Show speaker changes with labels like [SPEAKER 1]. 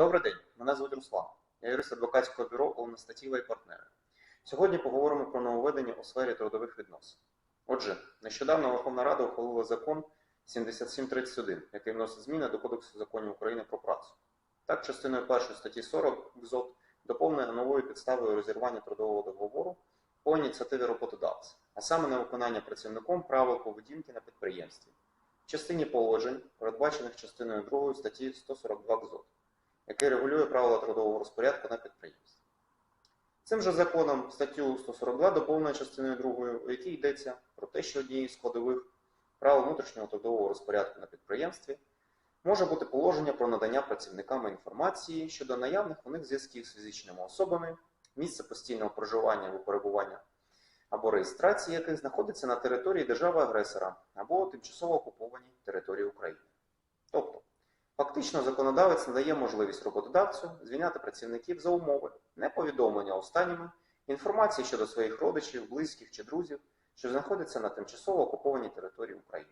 [SPEAKER 1] Добрий день, мене звуть Руслан. Я юрист адвокатського бюро Олена Статіва і партнери. Сьогодні поговоримо про нововведення у сфері трудових відносин. Отже, нещодавно Верховна Рада ухвалила закон 7731, який вносить зміни до Кодексу законів України про працю. Так, частиною першої статті 40 КЗОТ доповнено новою підставою розірвання трудового договору по ініціативі роботодавця, а саме на виконання працівником правил поведінки на підприємстві в частині положень, передбачених частиною 2 статті 142 КЗОТ який регулює правила трудового розпорядку на підприємстві. Цим же законом статтю 142 доповнено частиною 2, у якій йдеться про те, що однією з складових правил внутрішнього трудового розпорядку на підприємстві може бути положення про надання працівниками інформації щодо наявних у них зв'язків з фізичними особами, місце постійного проживання або перебування або реєстрації яких знаходиться на території держави-агресора або тимчасово окупованій території України. Фактично, законодавець надає можливість роботодавцю звільняти працівників за умови неповідомлення останніми інформації щодо своїх родичів, близьких чи друзів, що знаходяться на тимчасово окупованій території України.